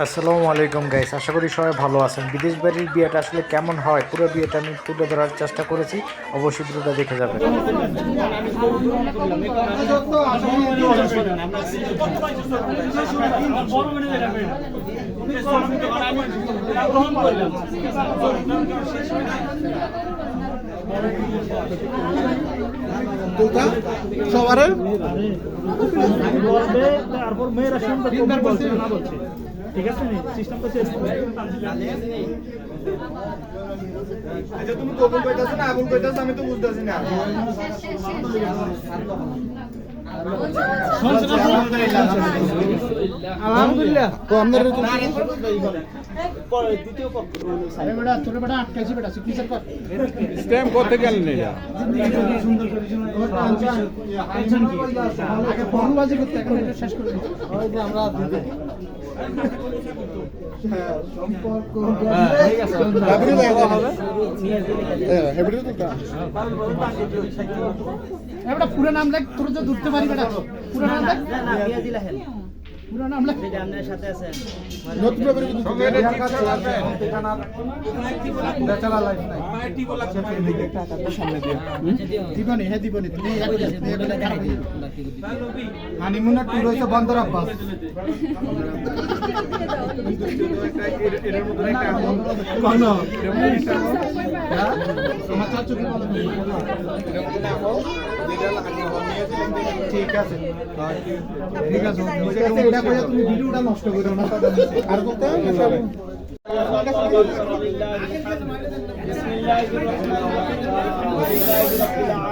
আসসালামু আলাইকুম গাইস আশা করি সবাই ভালো আছেন বিদেশ বাড়ির বিয়েটা আসলে কেমন হয় পুরো বিয়েটা আমি তুলে ধরার চেষ্টা করেছি অবশ্যই ভিডিওটা দেখে যাবেন সবারে? তারপর মেয়েরা শুনবে বলছে না বলছে ঠিক আছে সিস্টেমটা চেঞ্জ আচ্ছা তুমি কবুল কইতাছ না আবুল কইতাছ আমি তো বুঝতাছি না। আলহামদুলিল্লাহ। তো আপনার পরে দ্বিতীয় পক্ষ স্ট্যাম্প করতে গেলেন এটা এবারে পুরো নাম দেখ তোর যে ধরতে পারি বেটা পুরো নাম লেখ দিবনি হ্যাঁ দিবনি তুমি হানিমুনের ট্যুর হয়েছে বন্দর আব্বাস। কোন চাচু কি বলে? ঠিক আছে। ঠিক আছে এটা কইয়া তুমি ভিডিওটা নষ্ট করো না আর করতে বিসমিল্লাহির রহমানির রহিম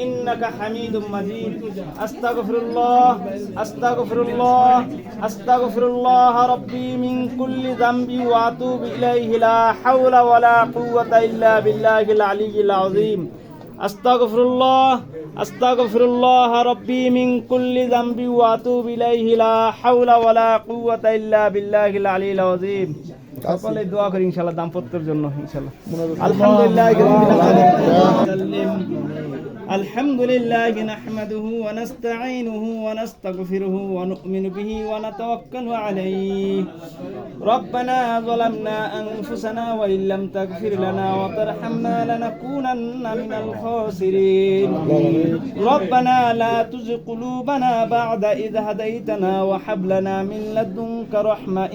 إنك حميد مجيد أستغفر الله أستغفر الله أستغفر الله ربي من كل ذنب وأتوب إليه لا حول ولا قوة إلا بالله العلي العظيم أستغفر الله أستغفر الله ربي من كل ذنب وأتوب إليه لا حول ولا قوة إلا بالله العلي العظيم সকলে দোয়া করি ইনশাআল্লাহ দাম্পত্যের জন্য ইনশাআল্লাহ আলহামদুলিল্লাহ الحمد لله نحمده ونستعينه ونستغفره ونؤمن به ونتوكل عليه. ربنا ظلمنا أنفسنا وإن لم تغفر لنا وترحمنا لنكونن من الخاسرين. ربنا لا تزغ قلوبنا بعد إذ هديتنا وهب لنا من لدنك رحمة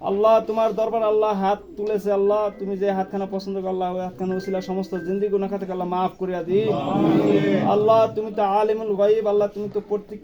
আল্লাহ তোমার দরবার আল্লাহ হাত তুলেছে আল্লাহ তুমি যে হাতখানা পছন্দ করো আল্লাহ ওই হাতখানা ওসিলা সমস্ত জিন্দি গুনাহ থেকে আল্লাহ মাফ করিয়া দি আল্লাহ তুমি তো আলিমুল গাইব আল্লাহ তুমি তো প্রত্যেক